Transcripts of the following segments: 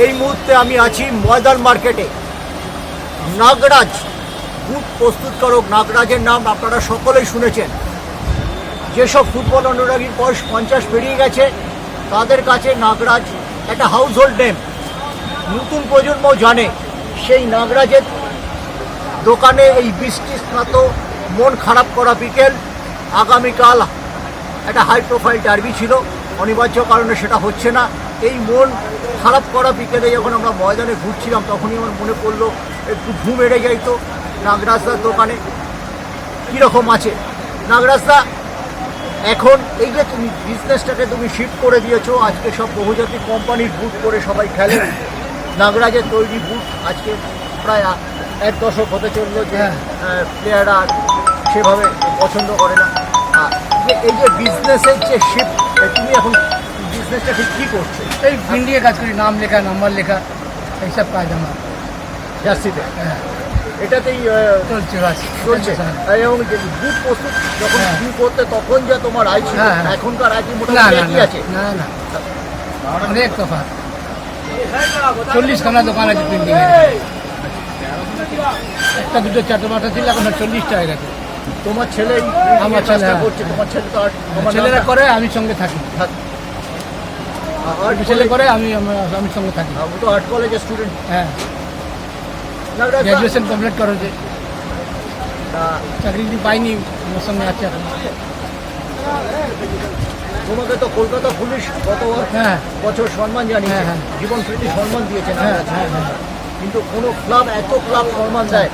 এই মুহূর্তে আমি আছি ময়দান মার্কেটে নাগরাজ বুট প্রস্তুতকারক নাগরাজের নাম আপনারা সকলেই শুনেছেন। যেসব ফুটবল অনুরাগীর বয়স পঞ্চাশ পেরিয়ে গেছে, তাদের কাছে নাগরাজ একটা হাউস হোল্ড নেম নতুন প্রজন্ম জানে, সেই নাগরাজের দোকানে এই বৃষ্টি স্নাত মন খারাপ করা বিকেল, আগামীকাল একটা হাই প্রোফাইল ডার্বি ছিল। অনিবার্য কারণে সেটা হচ্ছে না। এই মন খারাপ করা বিকেলে যখন আমরা ময়দানে ঘুরছিলাম তখনই আমার মনে পড়ল একটু ঘুম এড়ে যাই তো নাগরাজদার দোকানে। কীরকম আছে? নাগরাজদা এখন এই যে তুমি বিজনেসটাকে তুমি শিফট করে দিয়েছ আজকে সব বহুজাতিক কোম্পানির বুট করে সবাই খেলে। নাগরাজের তৈরি বুট আজকে প্রায় এক দশক হতে চলল যে। প্লেয়াররা সেভাবে পছন্দ করে না। এই যে বিজনেসের যে শিফট তুমি এখন বিজনেসটা ঠিক কী করছ? এই প্রিন্টিংয়ে কাজ করি নাম লেখা নাম্বার লেখা এইসব কাজ আমার। জার্সিতে? হ্যাঁ। এটাতেই চলছে চলছে। হ্যাঁ। এবং যে প্রস্তুত যখন হ্যাঁ। তুমি করতে তখন যা তোমার আয় ছিল হ্যাঁ, হ্যাঁ। এখনকার আয় কি মোটামুটি একই আছে? না না। অনেক তফাৎ। চল্লিশ খানা দোকান আছে প্রিন্টিং একটা দুটো চারটে পাঁচটা ছিল এখন চল্লিশটা হয়ে গেছে। তোমার ছেলে আমার ছেলে, হ্যাঁ। করছে তোমার ছেলে তো আর তোমার ছেলেরা করে আমি সঙ্গে থাকি। থাক- ছেলে করে আমি আমি সঙ্গে থাকি। আমি তো আর্ট কলেজের স্টুডেন্ট হ্যাঁ। গ্র্যাজুয়েশন কমপ্লিট করেছে চাকরি পাইনি আমার সঙ্গে আছে এখন। তোমাকে তো কলকাতা পুলিশ গত হ্যাঁ। বছর সম্মান জানিয়েছে। হ্যাঁ, হ্যাঁ। জীবন প্রীতি সম্মান দিয়েছে হ্যাঁ হ্যাঁ হ্যাঁ। কিন্তু কোনো ক্লাব এত ক্লাব সম্মান দেয়?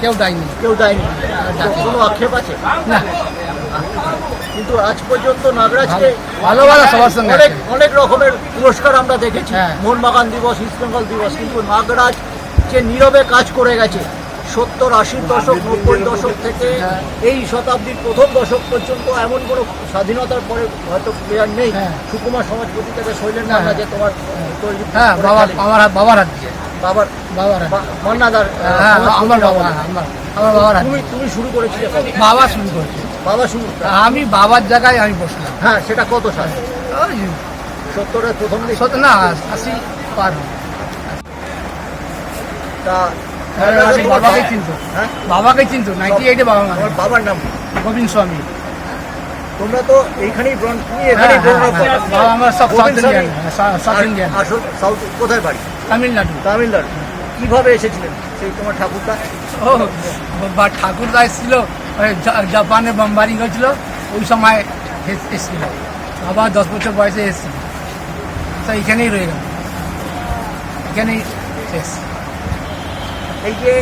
কেউ দেয়নি। কেউ দেয়নি। কোনো আক্ষেপ আছে? না। কিন্তু আজ পর্যন্ত নাগরাজকে ভালো ভালো সবার সঙ্গে অনেক অনেক রকমের পুরস্কার আমরা দেখেছি। হ্যাঁ। মোহনবাগান দিবস ইস্ট বেঙ্গল দিবস কিন্তু নাগরাজ যে নীরবে কাজ করে গেছে। সত্তর আশির দশক নব্বই দশক থেকে হ্যাঁ। এই শতাব্দীর প্রথম দশক পর্যন্ত এমন কোনো স্বাধীনতার পরে হয়তো প্লেয়ার নেই। হ্যাঁ। সুকুমার সমাজপতি থেকে শৈলেন মান্না যে তোমার হ্যাঁ। বাবার বাবার হাত দিয়ে। বাবার বাবার মান্নাদার আমার বাবা আমার বাবার তুমি তুমি শুরু করেছিলে বাবা শুরু করেছে বাবা শুরু আমি বাবার জায়গায় আমি বসলাম। হ্যাঁ সেটা কত সাল? সত্তরের প্রথম দিক? না আশি পার। তা বাবাকে চিনতো। হ্যাঁ? বাবাকে চিনতো নাইনটি এইটে বাবা মা আমার বাবার নাম গোবিন্দ স্বামী। তোমরা তো এইখানেই হ্যাঁ, এখানেই হ্যাঁ, বাবা আমার সব সাউথ ইন্ডিয়ান সাউথ ইন্ডিয়ান আসল সাউথ কোথায় বাড়ি? তামিলনাড়ু। তামিলনাড়ু। কীভাবে এসেছিলেন সেই তোমার ঠাকুরটা ও বা ঠাকুরদা এসেছিল জাপানে বোমবারি হয়েছিল ওই সময় এসেছিল। বাবা দশ বছর বয়সে এসেছিল। তো এখানেই রয়ে গেল। এখানেই শেষ। এই যে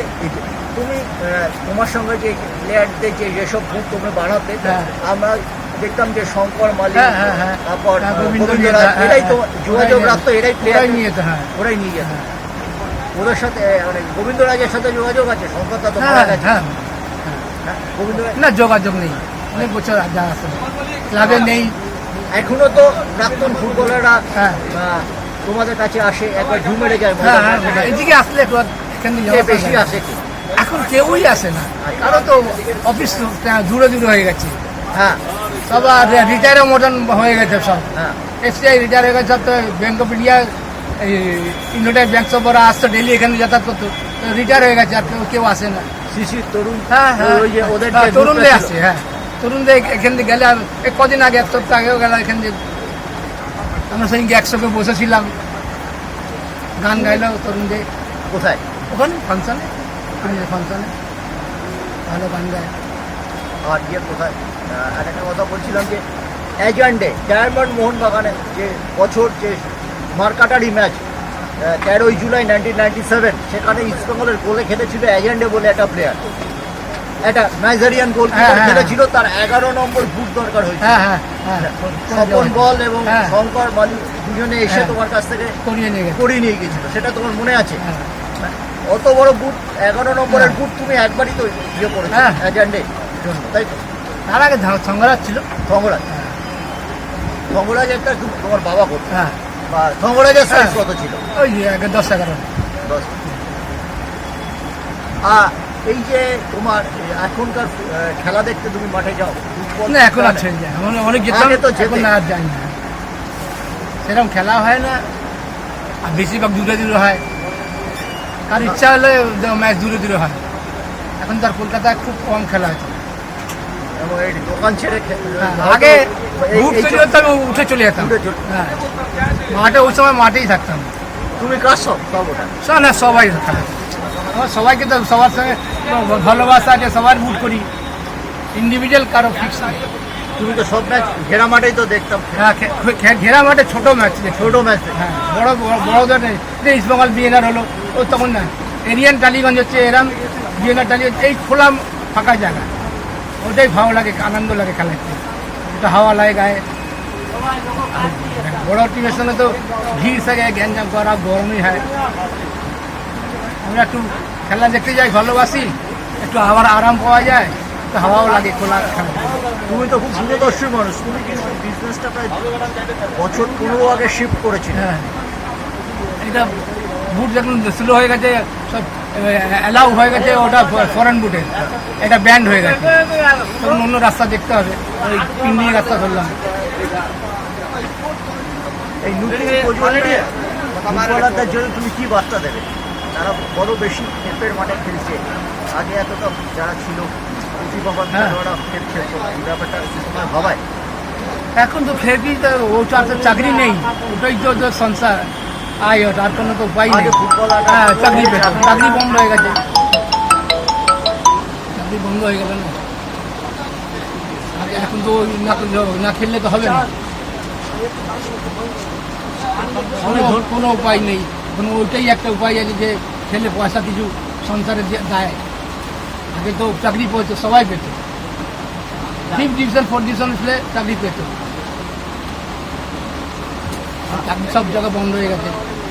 তুমি তোমার সঙ্গে যে প্লেয়ারদের যে যেসব বুক তুমি বানাতে হ্যাঁ। আমরা দেখতাম যে শঙ্কর মালিক হ্যাঁ, হ্যাঁ, হ্যাঁ। তারপর এরাই তো। যোগাযোগ রাখতো এরাই ওরাই প্লেয়ার নিয়ে যেত হ্যাঁ। ওরাই নিয়ে যেত। ওদের সাথে মানে গোবিন্দ রাজের সাথে যোগাযোগ আছে শঙ্করটা তো হ্যাঁ মারা গেছে হ্যাঁ হ্যাঁ, গোবিন্দ রায় না যোগাযোগ নেই। অনেক বছর যা আছে। ক্লাবে নেই। এখনও তো প্রাক্তন ফুটবলাররা হ্যাঁ। তোমাদের কাছে আসে একবার ঝুম মেরে যায় হ্যাঁ হ্যাঁ এদিকে আসলে বেশি আসে এখন কেউই আসে না। কারও তো অফিস দূরে দূরে হয়ে গেছে। হ্যাঁ। সবার রিটায়ার মতন হয়ে গেছে সব। হ্যাঁ। এসবিআই রিটায়ার হয়ে গেছে সব তো ব্যাংক অফ ইন্ডিয়া এই ইন্ডিয়ান ব্যাংক সব ওরা আসতো ডেলি এখানে যাতায়াত করতো। রিটায়ার হয়ে গেছে আর কেউ কেউ আসে না। শিশির তরুণ হ্যাঁ হ্যাঁ। ওই যে ওদের হ্যাঁ, তরুণদের হ্যাঁ। তরুণদের এখান থেকে গেলে আর কদিন আগে এক সপ্তাহ আগেও গেল এখান থেকে আমরা একসঙ্গে বসেছিলাম। গান গাইলো তরুণদের। কোথায়? ওখানে ফাংশনে। ফাংশনে। ভালো গান গায়। আর ইয়ে কোথায়? আর একটা কথা বলছিলাম যে এজেন্ডে ডায়মন্ড মোহনবাগানে যে বছর যে মার্কাটারি ম্যাচ তেরোই জুলাই নাইনটিন নাইনটি সেভেন সেখানে ইস্টবেঙ্গলের গোলে খেলেছিল এজেন্ডে বলে একটা প্লেয়ার একটা নাইজেরিয়ান গোল হ্যাঁ, হ্যাঁ। খেলেছিল তার এগারো নম্বর বুট দরকার হয়েছিল। হ্যাঁ স্বপন বল এবং। শঙ্কর মালিক দুজনে এসে। তোমার কাছ থেকে করিয়ে নিয়ে করিয়ে নিয়ে গেছিল সেটা তোমার মনে আছে? অত বড় বুট এগারো নম্বরের। বুট তুমি একবারই তো ইয়ে করেছ। এজেন্ডে জন্য তাই তো? তার আগে সংগ্রাম ছিল। ধঙ্গরাজ। একটা তোমার বাবা করতো। হ্যাঁ। সাইজ হ্যাঁ। কত ছিল? ওই দশ এগারো। দশ। আর এই যে তোমার এখনকার খেলা দেখতে তুমি মাঠে যাও না এখন আর ছেড়ে যায় আমরা অনেক যেতাম তো যেতে। এখন আর যাই না। সেরকম খেলা হয় না আর বেশিরভাগ দূরে দূরে হয়। তার ইচ্ছা হলে ম্যাচ দূরে দূরে হয়। এখন তার কলকাতায় খুব কম খেলা হচ্ছে দোকান ছেড়ে খে- হ্যাঁ, আগে উঠে চলে যেতাম। হ্যাঁ। মাঠে ওই সময় মাঠেই থাকতাম। তুমি কার সব? না সবাই খেলা আমার সবাইকে তো সবার সঙ্গে ভালোবাসা আছে সবার বুট করি। ইন্ডিভিজুয়াল কারও ফিক্স নেই। তুমি তো সব ম্যাচ ঘেরা মাঠেই তো দেখতাম। হ্যাঁ ঘেরা মাঠে ছোট ম্যাচ ছোট ম্যাচ হ্যাঁ বড় বড় যে ইস্টবেঙ্গল বিএনআর হলো ও তখন না এরিয়ান টালিগঞ্জ হচ্ছে এরাম বিএনআর টালিগঞ্জ এই খোলা ফাঁকা জায়গা। ওটাই ভালো লাগে আনন্দ লাগে খেলাতে। একটু হাওয়া লাগে গায়ে বড় টিমের সঙ্গে তো ভিড় থাকে গ্যাঞ্জাম করা গরমই হয়। আমরা একটু খেলা দেখতে যাই ভালোবাসি। একটু আবার আরাম পাওয়া যায় একটু হাওয়াও লাগে খোলা খেলা তুমি তো খুব দূরদর্শী মানুষ। তুমি কিন্তু বিজনেসটা প্রায় বছর পনেরো আগে শিফট করেছি হ্যাঁ। এটা বুট যখন স্লো হয়ে গেছে সব অ্যালাউ হয়ে গেছে ওটা ফরেন বুটে এটা ব্যান্ড হয়ে গেছে। তখন অন্য রাস্তা দেখতে হবে। ওই পিন নিয়ে রাস্তা ধরলাম। এই ফুটবলারদের জন্য তুমি কি বার্তা দেবে? তারা বড় বেশি খেপের মাঠে খেলছে। আগে এতটা যারা ছিল হ্যাঁ। ব্যাপারটা ভাবায়। এখন তো ফেরবি তো ওটা তো চাকরি নেই। ওটাই তো সংসার। আয় ওটা আর কোনো তো উপায় নেই। হ্যাঁ চাকরি চাকরি বন্ধ হয়ে গেছে। চাকরি বন্ধ হয়ে গেল না। এখন তো না না খেললে তো হবে না। কোনো কোনো উপায় নেই। কোনো ওইটাই একটা উপায় আছে যে ছেলে পয়সা কিছু সংসারে দেয়। আগে তো চাকরি পেতো সবাই পেত। ফিফথ ডিভিশন ফোর্থ ডিভিশন চাকরি পেত। চাকরি সব জায়গা বন্ধ হয়ে গেছে।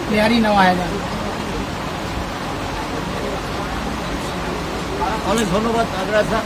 প্লেয়ারই নেওয়া হয় না। অনেক ধন্যবাদ দা